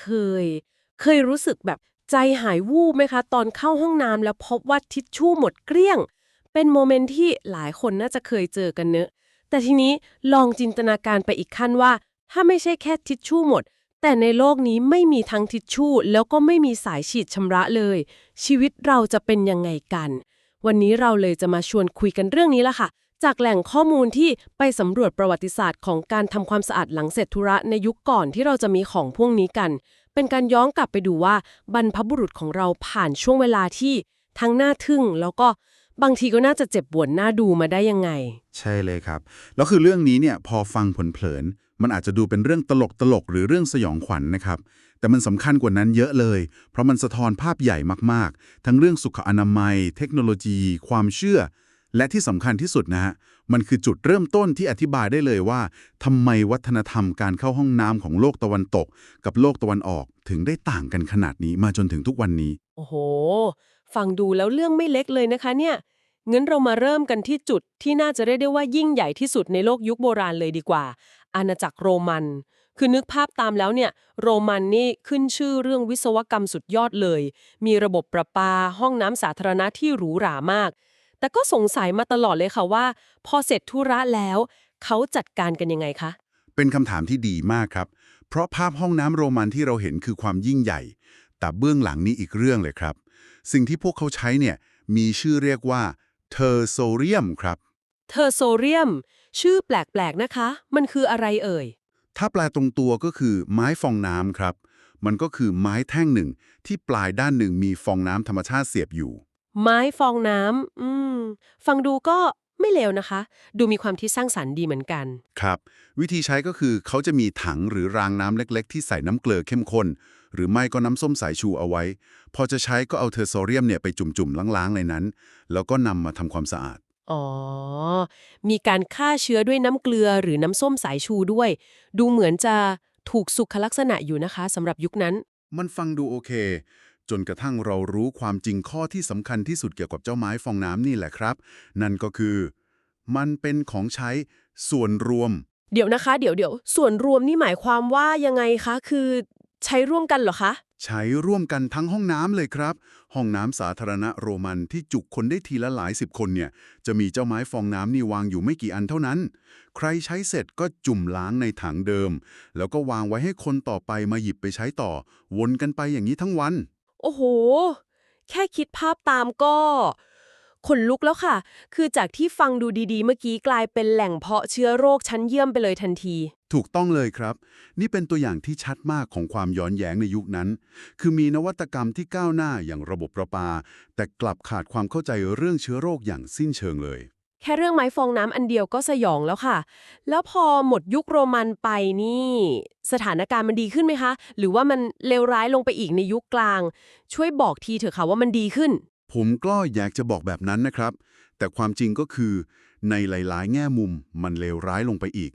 เคย เคยรู้สึกแบบใจหายวูบไหมคะ ตอนเข้าห้องน้ำแล้วพบว่าทิชชู่หมดเกลี้ยง เป็นโมเมนต์ที่หลายคนน่าจะเคยเจอกันเนอะแต่ทีนี้ลองจินตนาการไปอีกขั้นว่า ถ้าไม่ใช่แค่ทิชชู่หมด แต่ในโลกนี้ไม่มีทั้งทิชชู่ แล้วก็ไม่มีสายฉีดชำระเลย ชีวิตเราจะเป็นยังไงกัน วันนี้เราเลยจะมาชวนคุยกันเรื่องนี้ละค่ะ จากแหล่งข้อมูลที่ไปสำรวจประวัติศาสตร์ของการทำความสะอาดหลังเสร็จธุระในยุคก่อนที่เราจะมีของพวกนี้กัน เป็นการย้อนกลับไปดูว่าบรรพบุรุษของเราผ่านช่วงเวลาที่ทั้งน่าทึ่ง แล้วก็บางทีก็น่าจะเจ็บปวดน่าดูมาได้ยังไง ใช่เลยครับ แล้วคือเรื่องนี้เนี่ยพอฟังผลเผลินมันอาจจะดูเป็นเรื่องตลกตลกๆหรือเรื่องสยองขวัญนะครับ แต่มันสำคัญกว่านั้นเยอะเลย เพราะมันสะท้อนภาพใหญ่มากๆ ทั้งเรื่องสุขอนามัย เทคโนโลยี ความเชื่อ และที่สำคัญที่สุดนะฮะ มันคือจุดเริ่มต้นที่อธิบายได้เลยว่าทำไมวัฒนธรรมการเข้าห้องน้ำของโลกตะวันตก กับโลกตะวันออกถึงได้ต่างกันขนาดนี้มาจนถึงทุกวันนี้ โอ้โห ฟังดูแล้วเรื่องไม่เล็กเลยนะคะเนี่ยงั้นเรามาเริ่มกันที่จุดที่น่าจะเรียกได้ว่ายิ่งใหญ่ที่สุดในโลกยุคโบราณเลยดีกว่า อาณาจักรโรมัน คือนึกภาพตามแล้วเนี่ย โรมันนี่ขึ้นชื่อเรื่องวิศวกรรมสุดยอดเลย มีระบบประปา ห้องน้ำสาธารณะที่หรูหรามาก แต่ก็สงสัยมาตลอดเลยค่ะว่า พอเสร็จธุระแล้ว เขาจัดการกันยังไงคะ เป็นคำถามที่ดีมากครับ เพราะภาพห้องน้ำโรมันที่เราเห็นคือความยิ่งใหญ่ แต่เบื้องหลังนี้อีกเรื่องเลยครับ สิ่งที่พวกเขาใช้เนี่ยมีชื่อเรียกว่าเทอร์โซเรียมครับ เทอร์โซเรียม ชื่อแปลกๆนะคะ มันคืออะไรเอ่ย ถ้าแปลตรงตัวก็คือไม้ฟองน้ำครับ มันก็คือไม้แท่งหนึ่งที่ปลายด้านหนึ่งมีฟองน้ำธรรมชาติเสียบอยู่ ไม้ฟองน้ำอืม ฟังดูก็ไม่เลวนะคะ ดูมีความที่สร้างสรรค์ดีเหมือนกัน ครับ วิธีใช้ก็คือเขาจะมีถังหรือรางน้ำเล็ก ๆ ที่ใส่น้ำเกลือเข้มข้น หรือไม่ก็น้ำส้มสายชูเอาไว้ พอจะใช้ก็เอาเทอร์โซเรียมเนี่ยไปจุ่มๆล้างๆในนั้น แล้วก็นำมาทำความสะอาด อ๋อ มีการฆ่าเชื้อด้วยน้ำเกลือหรือน้ำส้มสายชูด้วย ดูเหมือนจะถูกสุขลักษณะอยู่นะคะสำหรับยุคนั้น มันฟังดูโอเค จนกระทั่งเรารู้ความจริงข้อที่สำคัญที่สุดเกี่ยวกับเจ้าไม้ฟองน้ำนี่แหละครับ นั่นก็คือ มันเป็นของใช้ส่วนรวม เดี๋ยวนะคะ เดี๋ยวเดี๋ยวส่วนรวมนี่หมายความว่ายังไงคะ คือ ใช้ร่วมกันเหรอคะ ใช้ร่วมกันทั้งห้องน้ำเลยครับ ห้องน้ำสาธารณะโรมันที่จุคนได้ทีละหลายสิบคนเนี่ยจะมีเจ้าไม้ฟองน้ำนี่วางอยู่ไม่กี่อันเท่านั้น ใครใช้เสร็จก็จุ่มล้างในถังเดิม แล้วก็วางไว้ให้คนต่อไปมาหยิบไปใช้ต่อ วนกันไปอย่างนี้ทั้งวัน โอ้โห แค่คิดภาพตามก็ขนลุกแล้วค่ะ คือจากที่ฟังดูดีๆ เมื่อกี้กลายเป็นแหล่งเพาะเชื้อโรคชั้นเยี่ยมไปเลยทันที ถูกต้องเลยครับ นี่เป็นตัวอย่างที่ชัดมากของความย้อนแย้งในยุคนั้น คือมีนวัตกรรมที่ก้าวหน้าอย่างระบบประปา แต่กลับขาดความเข้าใจเรื่องเชื้อโรคอย่างสิ้นเชิงเลย แค่เรื่องไม้ฟองน้ำอันเดียวก็สยองแล้วค่ะ แล้วพอหมดยุคโรมันไปนี่ สถานการณ์มันดีขึ้นไหมคะ หรือว่ามันเลวร้ายลงไปอีกในยุคกลาง ช่วยบอกทีเถอะค่ะว่ามันดีขึ้น ผมก็อยากจะบอกแบบนั้นนะครับ แต่ความจริงก็คือ ในหลาย ๆ แง่มุมมันเลวร้ายลงไปอีก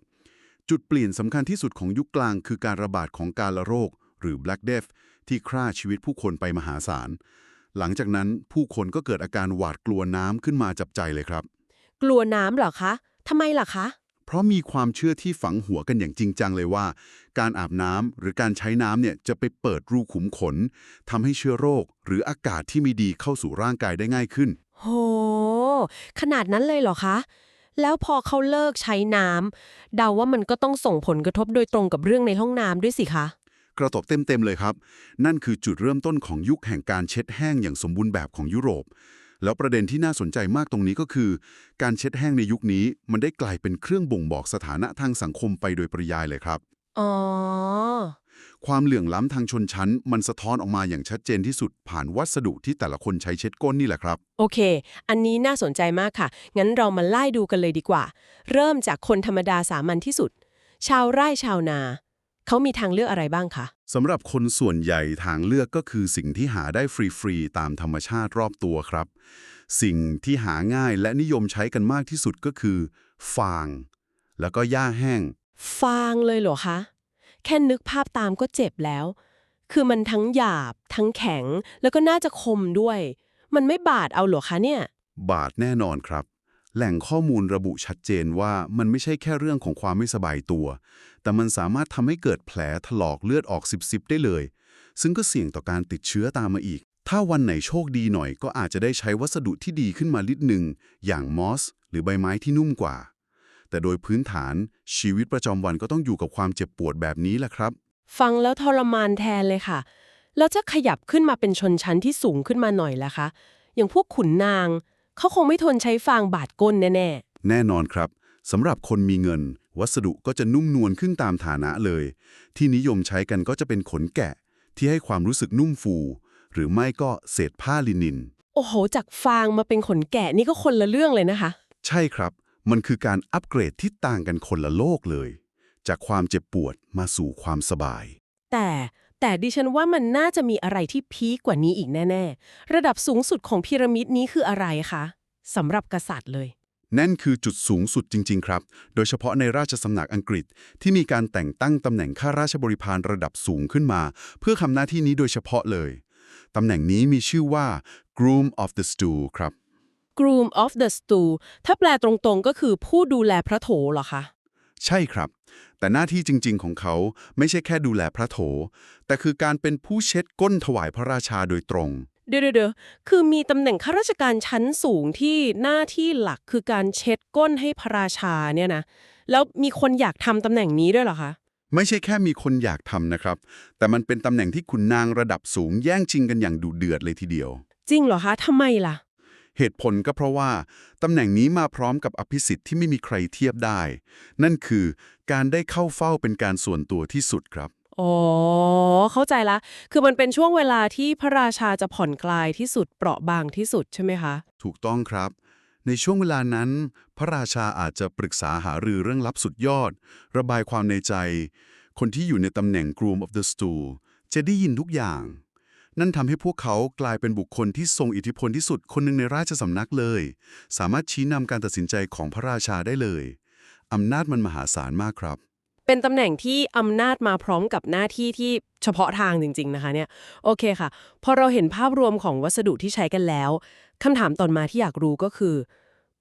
จุดเปลี่ยนสำคัญที่สุดของยุคกลาง คือการระบาดของการละโรค หรือ Black Death ที่ฆ่าชีวิตผู้คนไปมหาศาลหลังจากนั้นผู้คนก็เกิดอาการหวาดกลัวน้ำขึ้นมาจับใจเลยครับ กลัวน้ำเหรอคะทำไมล่ะคะ เพราะมีความเชื่อที่ฝังหัวกันอย่างจริงจังเลยว่า การอาบน้ำหรือการใช้น้ำเนี่ยจะไปเปิดรูขุมขนทำให้เชื้อโรค หรืออากาศที่ไม่ดีเข้าสู่ร่างกายได้ง่ายขึ้น โห ขนาดนั้นเลยเหรอคะ แล้วพอเขาเลิกใช้น้ำเดาว่ามันก็ต้องส่งผลกระทบโดยตรงกับเรื่องในห้องน้ำด้วยสิคะกระตบเต็มๆเลยครับ นั่นคือจุดเริ่มต้นของยุคแห่งการเช็ดแห้งอย่างสมบูรณ์แบบของยุโรป แล้วประเด็นที่น่าสนใจมากตรงนี้ก็คือ การเช็ดแห้งในยุคนี้ มันได้กลายเป็นเครื่องบ่งบอกสถานะทางสังคมไปโดยปริยายเลยครับ อ๋อ ความเหลื่อมล้ำทางชนชั้น มันสะท้อนออกมาอย่างชัดเจนที่สุดผ่านวัสดุที่แต่ละคนใช้เช็ดก้นนี่แหละครับ โอเค อันนี้น่าสนใจมากค่ะ งั้นเรามาไล่ดูกันเลยดีกว่า เริ่มจากคนธรรมดาสามัญที่สุด ชาวไร่ชาวนา เขามีทางเลือกอะไรบ้างคะสำหรับคนส่วนใหญ่ทางเลือกก็คือสิ่งที่หาได้ฟรีๆตามธรรมชาติรอบตัวครับ สิ่งที่หาง่ายและนิยมใช้กันมากที่สุดก็คือ ฟาง แล้วก็หญ้าแห้ง ฟางเลยเหรอคะ แค่นึกภาพตามก็เจ็บแล้ว คือมันทั้งหยาบ ทั้งแข็ง แล้วก็น่าจะคมด้วย มันไม่บาดเอาเหรอคะเนี่ย บาดแน่นอนครับ แหล่งข้อมูลระบุชัดเจนว่ามันไม่ใช่แค่เรื่องของความไม่สบายตัว แต่มันสามารถทำให้เกิดแผลถลอกเลือดออกสิบๆได้เลย ซึ่งก็เสี่ยงต่อการติดเชื้อตามมาอีก ถ้าวันไหนโชคดีหน่อยก็อาจจะได้ใช้วัสดุที่ดีขึ้นมาลิดหนึ่ง อย่างมอส หรือใบไม้ที่นุ่มกว่า แต่โดยพื้นฐานชีวิตประจำวันก็ต้องอยู่กับความเจ็บปวดแบบนี้แหละครับ ฟังแล้วทรมานแทนเลยค่ะแล้วจะขยับขึ้นมาเป็นชนชั้นที่สูงขึ้นมาหน่อยล่ะคะ อย่างพวกขุนนาง เขาคงไม่ทนใช้ฟางบาดก้นแน่แน่นอนครับสำหรับคนมีเงิน วัสดุก็จะนุ่มนวลขึ้นตามฐานะเลย ที่นิยมใช้กันก็จะเป็นขนแกะ ที่ให้ความรู้สึกนุ่มฟู หรือไม่ก็เศษผ้าลินิน ๆ โอ้โห จากฟางมาเป็นขนแกะนี่ก็คนละเรื่องเลยนะคะ ใช่ครับ มันคือการอัปเกรดที่ต่างกันคนละโลกเลย จากความเจ็บปวดมาสู่ความสบาย แต่ แต่ดิฉันว่ามันน่าจะมีอะไรที่พีคกว่านี้อีกแน่ ๆ ระดับสูงสุดของพีระมิดนี้คืออะไรคะสำหรับกษัตริย์เลย นั่นคือจุดสูงสุดจริง ๆ ครับ โดยเฉพาะในราชสำนักอังกฤษที่มีการแต่งตั้งตำแหน่งข้าราชบริพารระดับสูงขึ้นมา เพื่อทำหน้าที่นี้โดยเฉพาะเลย ตำแหน่งนี้มีชื่อว่า groom of the stool ครับ Groom of the Stool ถ้าแปลตรงๆก็คือผู้ดูแลพระโถเหรอคะ ใช่ครับ แต่หน้าที่จริง ๆ ของเขาไม่ใช่แค่ดูแลพระโถ แต่คือการเป็นผู้เช็ดก้นถวายพระราชาโดยตรง เดี๋ยวเดี๋ยวๆคือมีตำแหน่งข้าราชการชั้นสูงที่หน้าที่หลักคือการเช็ดก้นให้พระราชาเนี่ยนะ แล้วมีคนอยากทำตำแหน่งนี้ด้วยเหรอคะ ไม่ใช่แค่มีคนอยากทำนะครับ แต่มันเป็นตำแหน่งที่ขุนนางระดับสูงแย่งชิงกันอย่างดุเดือดเลยทีเดียว จริงเหรอคะทำไมล่ะ เหตุผลก็เพราะว่าตำแหน่งนี้มาพร้อมกับอภิสิทธิ์ที่ไม่มีใครเทียบได้ นั่นคือการได้เข้าเฝ้าเป็นการส่วนตัวที่สุดครับอ๋อ เข้าใจละ คือมันเป็นช่วงเวลาที่พระราชาจะผ่อนคลายที่สุดเปราะบางที่สุดใช่ไหมคะ ถูกต้องครับ ในช่วงเวลานั้น พระราชาอาจจะปรึกษาหารือเรื่องลับสุดยอด ระบายความในใจ คนที่อยู่ในตำแหน่ง groom of the stool จะได้ยินทุกอย่าง นั่นทำให้พวกเขากลายเป็นบุคคลที่ทรงอิทธิพลที่สุดคนหนึ่งในราชสำนักเลย สามารถชี้นำการตัดสินใจของพระราชาได้เลยอำนาจมันมหาศาลมากครับ เป็นตำแหน่งที่อำนาจมาพร้อมกับหน้าที่ที่เฉพาะทางจริง ๆ นะคะเนี่ย โอเคค่ะ พอเราเห็นภาพรวมของวัสดุที่ใช้กันแล้วคำถามต่อมาที่อยากรู้ก็คือ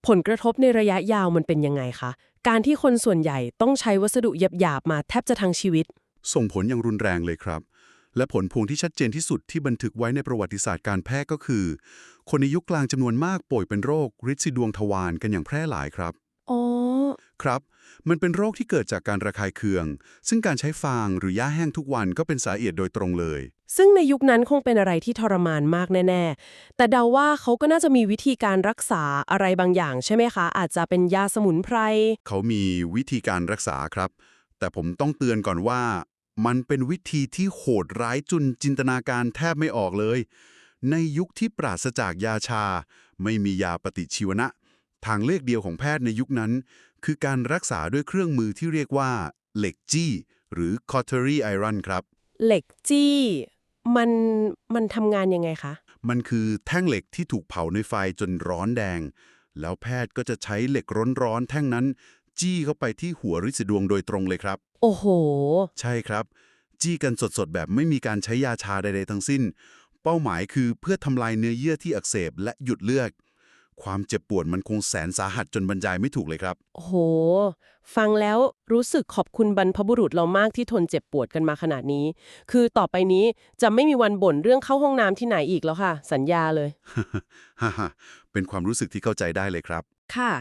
ผลกระทบในระยะยาวมันเป็นยังไงคะ การที่คนส่วนใหญ่ต้องใช้วัสดุหยาบๆมาแทบจะทั้งชีวิต ส่งผลอย่างรุนแรงเลยครับ และผลพวงที่ชัดเจนที่สุดที่บันทึกไว้ในประวัติศาสตร์การแพทย์ก็คือ คนในยุคกลางจำนวนมากป่วยเป็นโรคฤทธิ์สีดวงทวารกันอย่างแพร่หลายครับอ๋อครับ มันเป็นโรคที่เกิดจากการระคายเคือง ซึ่งการใช้ฟางหรือหญ้าแห้งทุกวันก็เป็นสาเหตุโดยตรงเลย ซึ่งในยุคนั้นคงเป็นอะไรที่ทรมานมากแน่ ๆ แต่เดาว่าเขาก็น่าจะมีวิธีการรักษาอะไรบางอย่างใช่ไหมคะ อาจจะเป็นยาสมุนไพร เขามีวิธีการรักษาครับ แต่ผมต้องเตือนก่อนว่า มันเป็นวิธีที่โหดร้ายจุนจินตนาการแทบไม่ออกเลย ในยุคที่ปราศจากยาชา ไม่มียาปฏิชีวนะ ทางเลือกเดียวของแพทย์ในยุคนั้น คือการรักษาด้วยเครื่องมือที่เรียกว่า เหล็กจี้ หรือ cautery iron ครับ เหล็กจี้ มันมันทำงานยังไงคะ มันคือแท่งเหล็กที่ถูกเผาในไฟจนร้อนแดง แล้วแพทย์ก็จะใช้เหล็กร้อนๆแท่งนั้น จี้เข้าไปที่หัวฤทธิ์สีดวงโดยตรงเลยครับ โอ้โห ใช่ครับ จี้กันสดๆ แบบไม่มีการใช้ยาชาใดๆทั้งสิ้น เป้าหมายคือเพื่อทำลายเนื้อเยื่อที่อักเสบและหยุดเลือดความเจ็บปวดมันคงแสนสาหัสจนบรรยายไม่ถูกเลยครับ โอ้โห ฟังแล้วรู้สึกขอบคุณบรรพบุรุษเรามากที่ทนเจ็บปวดกันมาขนาดนี้ คือต่อไปนี้จะไม่มีวันบ่นเรื่องเข้าห้องน้ำที่ไหนอีกแล้วค่ะ สัญญาเลยฮ่าฮ่าเป็นความรู้สึกที่เข้าใจได้เลยครับ ค่ะ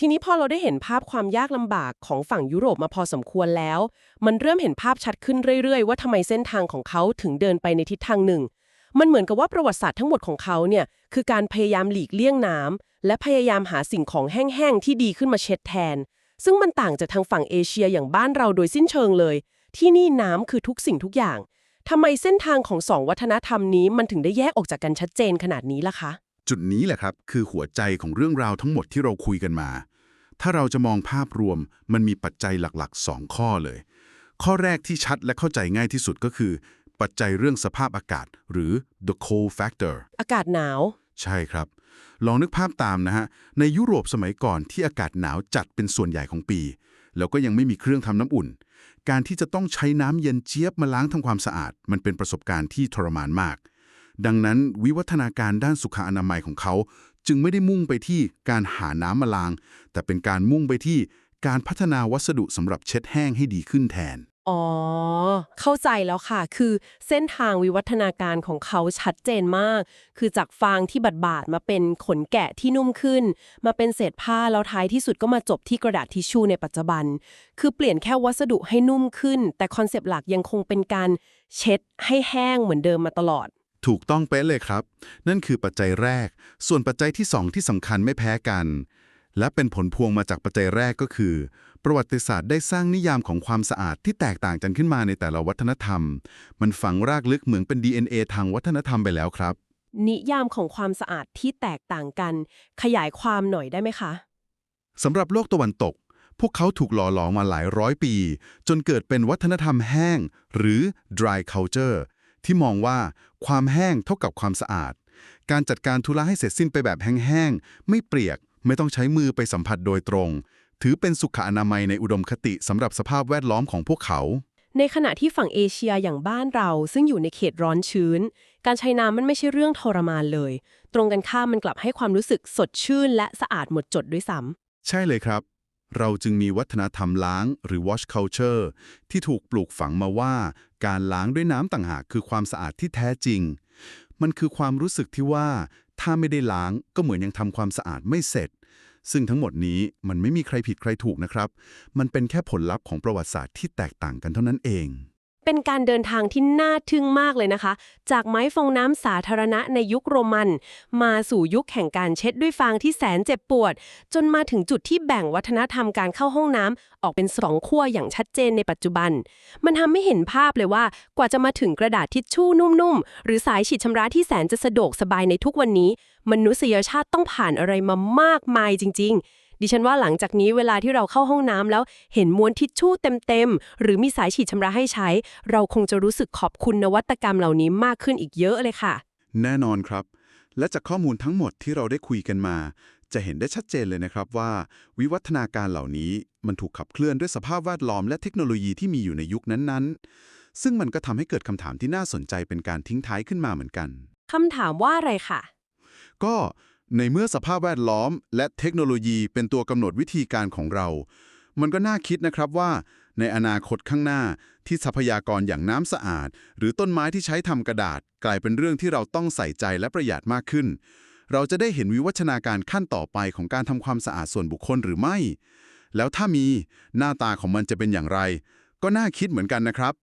ทีนี้พอเราได้เห็นภาพความยากลำบากของฝั่งยุโรปมาพอสมควรแล้ว มันเริ่มเห็นภาพชัดขึ้นเรื่อยๆ ว่าทำไมเส้นทางของเขาถึงเดินไปในทิศทางหนึ่ง มันเหมือนกับว่าประวัติศาสตร์ทั้งหมดของเขาเนี่ยคือการพยายามหลีกเลี่ยงน้ำและพยายามหาสิ่งของแห้งๆที่ดีขึ้นมาเช็ดแทน ซึ่งมันต่างจากทางฝั่งเอเชียอย่างบ้านเราโดยสิ้นเชิงเลย ที่นี่น้ำคือทุกสิ่งทุกอย่างทำไมเส้นทางของสองวัฒนธรรมนี้มันถึงได้แยกออกจากกันชัดเจนขนาดนี้ล่ะคะ จุดนี้แหละครับคือหัวใจของเรื่องราวทั้งหมดที่เราคุยกันมา ถ้าเราจะมองภาพรวมมันมีปัจจัยหลักๆ 2 ข้อเลย ข้อแรกที่ชัดและเข้าใจง่ายที่สุดก็คือ ปัจจัยเรื่องสภาพอากาศ หรือ the cold factor อากาศหนาว ใช่ครับ ลองนึกภาพตามนะฮะ ในยุโรปสมัยก่อนที่อากาศหนาวจัดเป็นส่วนใหญ่ของปี แล้วก็ยังไม่มีเครื่องทำน้ำอุ่น การที่จะต้องใช้น้ำเย็นเจี๊ยบมาล้างทำความสะอาด มันเป็นประสบการณ์ที่ทรมานมาก ดังนั้นวิวัฒนาการด้านสุขอนามัยของเขา จึงไม่ได้มุ่งไปที่การหาน้ำมาล้าง แต่เป็นการมุ่งไปที่การพัฒนาวัสดุสำหรับเช็ดแห้งให้ดีขึ้นแทน อ๋อ เข้าใจแล้วค่ะ คือเส้นทางวิวัฒนาการของเขาชัดเจนมาก คือจากฟางที่บาดบาดมาเป็นขนแกะที่นุ่มขึ้น มาเป็นเศษผ้าแล้วท้ายที่สุดก็มาจบที่กระดาษทิชชู่ในปัจจุบัน คือเปลี่ยนแค่วัสดุให้นุ่มขึ้น แต่คอนเซปต์หลักยังคงเป็นการเช็ดให้แห้งเหมือนเดิมมาตลอด ถูกต้องเป๊ะเลยครับ นั่นคือปัจจัยแรก ส่วนปัจจัยที่ 2 ที่สำคัญไม่แพ้กัน และเป็นผลพวงมาจากปัจจัยแรกก็คือ ประวัติศาสตร์ได้สร้างนิยามของความสะอาดที่แตกต่างกันขึ้นมาในแต่ละวัฒนธรรม มันฝังรากลึกเหมือนเป็น DNA ทางวัฒนธรรมไปแล้วครับ นิยามของความสะอาดที่แตกต่างกัน ขยายความหน่อยได้ไหมคะสำหรับโลกตะวันตก พวกเขาถูกหล่อหลอมมาหลายร้อยปี จนเกิดเป็นวัฒนธรรมแห้ง หรือ dry culture ที่มองว่าความแห้งเท่ากับความสะอาด การจัดการธุระให้เสร็จสิ้นไปแบบแห้งๆ ไม่เปียก ไม่ต้องใช้มือไปสัมผัสโดยตรง ถือเป็นสุขอนามัยในอุดมคติสำหรับสภาพแวดล้อมของพวกเขา ในขณะที่ฝั่งเอเชียอย่างบ้านเราซึ่งอยู่ในเขตร้อนชื้น การใช้น้ำมันไม่ใช่เรื่องทรมานเลย ตรงกันข้ามมันกลับให้ความรู้สึกสดชื่น และสะอาดหมดจดด้วยซ้ใช่เลยครับ เราจึงมีวัฒนธรรมล้างหรือ wash culture ที่ถูกปลูกฝังมาว่า การล้างด้วยน้ำต่างหากคือความสะอาดที่แท้จริง มันคือความรู้สึกที่ว่า ถ้าไม่ได้ล้างก็เหมือนยังทำความสะอาดไม่เสร็จ ซึ่งทั้งหมดนี้มันไม่มีใครผิดใครถูกนะครับ มันเป็นแค่ผลลัพธ์ของประวัติศาสตร์ที่แตกต่างกันเท่านั้นเอง เป็นการเดินทางที่น่าทึ่งมากเลยนะคะ จากไม้ฟองน้ำสาธารณะในยุคโรมัน มาสู่ยุคแห่งการเช็ดด้วยฟางที่แสนเจ็บปวด จนมาถึงจุดที่แบ่งวัฒนธรรมการเข้าห้องน้ำออกเป็นสองขั้วอย่างชัดเจนในปัจจุบัน มันทำให้เห็นภาพเลยว่ากว่าจะมาถึงกระดาษทิชชู่นุ่มๆ หรือสายฉีดชำระที่แสนจะสะดวกสบายในทุกวันนี้ มนุษยชาติต้องผ่านอะไรมามากมายจริง ๆ ดิฉันว่าหลังจากนี้เวลาที่เราเข้าห้องน้ำแล้วเห็นม้วนทิชชู่เต็มๆ หรือมีสายฉีดชำระให้ใช้ เราคงจะรู้สึกขอบคุณนวัตกรรมเหล่านี้มากขึ้นอีกเยอะเลยค่ะ แน่นอนครับ และจากข้อมูลทั้งหมดที่เราได้คุยกันมา จะเห็นได้ชัดเจนเลยนะครับว่า วิวัฒนาการเหล่านี้มันถูกขับเคลื่อนด้วยสภาพแวดล้อมและเทคโนโลยีที่มีอยู่ในยุคนั้นๆ ซึ่งมันก็ทำให้เกิดคำถามที่น่าสนใจเป็นการทิ้งท้ายขึ้นมาเหมือนกันคำถามว่าอะไรค่ะ ก็ ในเมื่อสภาพแวดล้อม และเทคโนโลยีเป็นตัวกำหนดวิธีการของเรา มันก็น่าคิดนะครับว่า ในอนาคตข้างหน้าที่ทรัพยากรอย่างน้ำสะอาด หรือต้นไม้ที่ใช้ทำกระดาษ กลายเป็นเรื่องที่เราต้องใส่ใจและประหยัดมากขึ้น เราจะได้เห็นวิวัฒนาการขั้นต่อไปของการทำความสะอาดส่วนบุคคลหรือไม่ แล้วถ้ามีหน้าตาของมันจะเป็นอย่างไร ก็น่าคิดเหมือนกันนะครับ